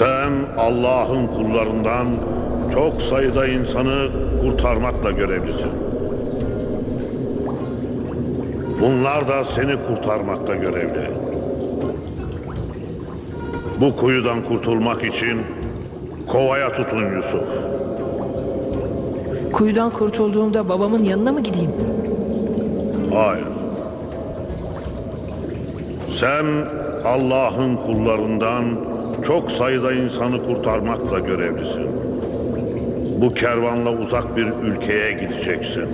Sen Allah'ın kullarından çok sayıda insanı kurtarmakla görevlisin. Bunlar da seni kurtarmakla görevli. Bu kuyudan kurtulmak için kovaya tutun Yusuf. Kuyudan kurtulduğumda babamın yanına mı gideyim? Hayır. Sen Allah'ın kullarından çok sayıda insanı kurtarmakla görevlisin. Bu kervanla uzak bir ülkeye gideceksin.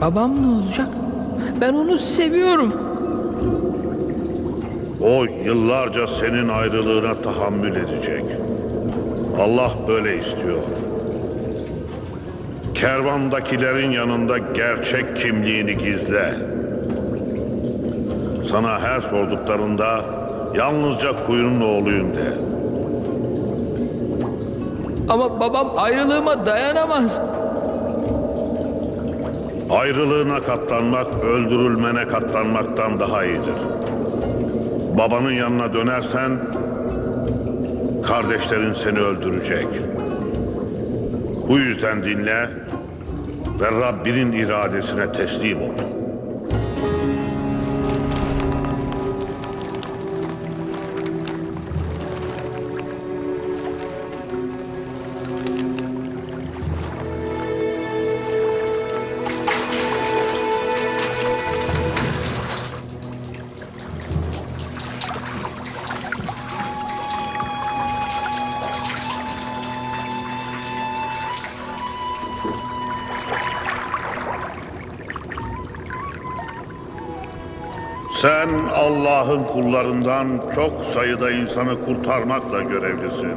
Babam ne olacak? Ben onu seviyorum. O yıllarca senin ayrılığına tahammül edecek. Allah böyle istiyor. Kervandakilerin yanında gerçek kimliğini gizle. Sana her sorduklarında yalnızca kuyunun oğluyum de. Ama babam ayrılığıma dayanamaz. Ayrılığına katlanmak öldürülmene katlanmaktan daha iyidir. Babanın yanına dönersen kardeşlerin seni öldürecek. Bu yüzden dinle ve Rabbinin iradesine teslim ol. Sen Allah'ın kullarından çok sayıda insanı kurtarmakla görevlisin.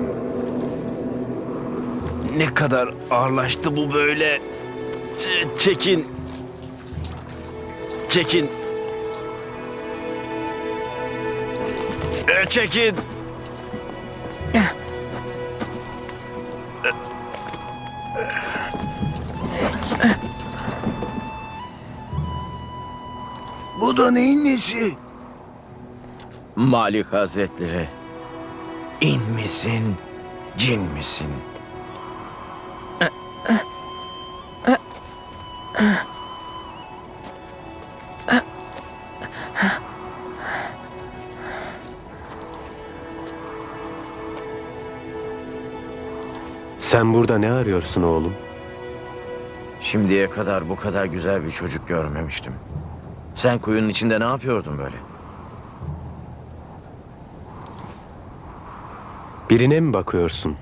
Ne kadar ağırlaştı bu böyle. Ç- Çekin. Çekin. E, Çekin. Bu da neyin nesi? Malik Hazretleri. İn misin, cin misin? Sen burada ne arıyorsun oğlum? Şimdiye kadar bu kadar güzel bir çocuk görmemiştim. Sen kuyunun içinde ne yapıyordun böyle? Birine mi bakıyorsun?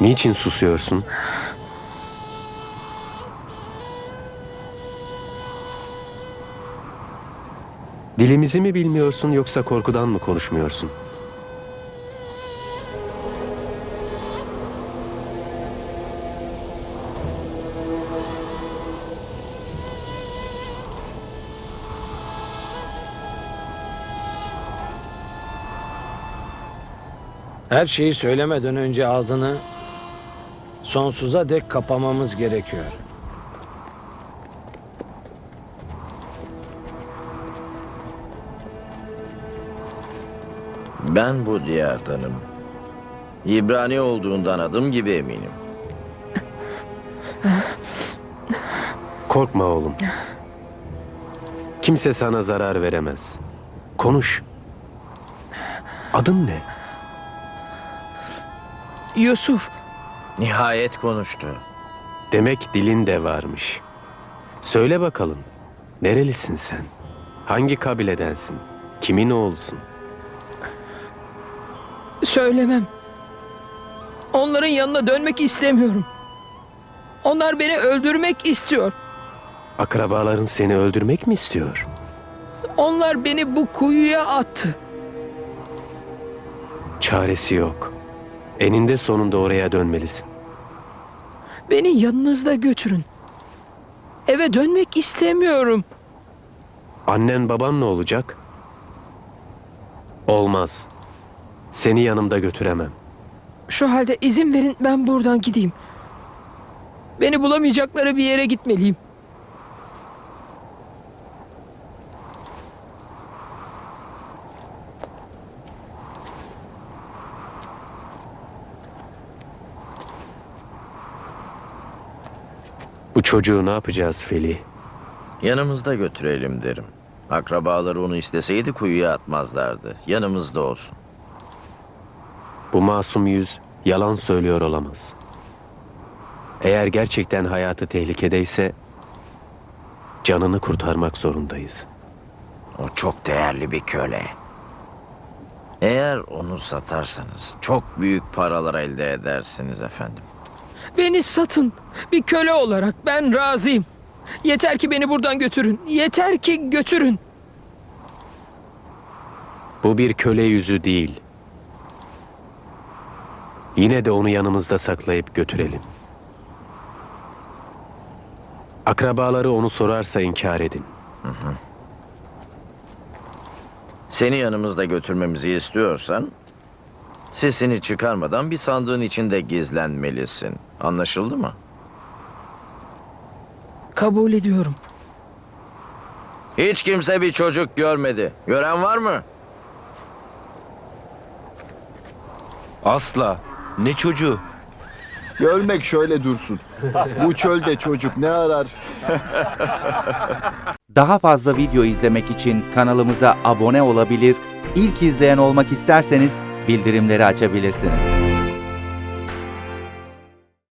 Niçin susuyorsun? Dilimizi mi bilmiyorsun yoksa korkudan mı konuşmuyorsun? Her şeyi söylemeden önce ağzını sonsuza dek kapamamız gerekiyor. Ben bu diyardanım. İbrani olduğundan adım gibi eminim. Korkma oğlum. Kimse sana zarar veremez. Konuş. Adın ne? Yusuf, Nihayet konuştu. Demek dilin de varmış. Söyle bakalım. Nerelisin sen? Hangi kabiledensin? Kimin oğlusun? söylemem. Onların yanına dönmek istemiyorum. Onlar beni öldürmek istiyor. Akrabaların seni öldürmek mi istiyor? Onlar beni bu kuyuya attı. Çaresi yok. Eninde sonunda oraya dönmelisin. Beni yanınızda götürün. Eve dönmek istemiyorum. Annen baban ne olacak? Olmaz. Seni yanımda götüremem. Şu halde izin verin ben buradan gideyim. Beni bulamayacakları bir yere gitmeliyim. Bu çocuğu ne yapacağız Feli? Yanımızda götürelim derim. Akrabaları onu isteseydi kuyuya atmazlardı. Yanımızda olsun. Bu masum yüz yalan söylüyor olamaz. Eğer gerçekten hayatı tehlikedeyse canını kurtarmak zorundayız. O çok değerli bir köle. Eğer onu satarsanız çok büyük paralar elde edersiniz efendim. Beni satın. Bir köle olarak ben razıyım. Yeter ki beni buradan götürün. Yeter ki götürün. Bu bir köle yüzü değil. Yine de onu yanımızda saklayıp götürelim. Akrabaları onu sorarsa inkar edin. Seni yanımızda götürmemizi istiyorsan sesini çıkarmadan bir sandığın içinde gizlenmelisin. Anlaşıldı mı? Kabul ediyorum. Hiç kimse bir çocuk görmedi. Gören var mı? Asla. Ne çocuğu? Görmek şöyle dursun. Bu çölde çocuk ne arar? Daha fazla video izlemek için kanalımıza abone olabilir, ilk izleyen olmak isterseniz bildirimleri açabilirsiniz.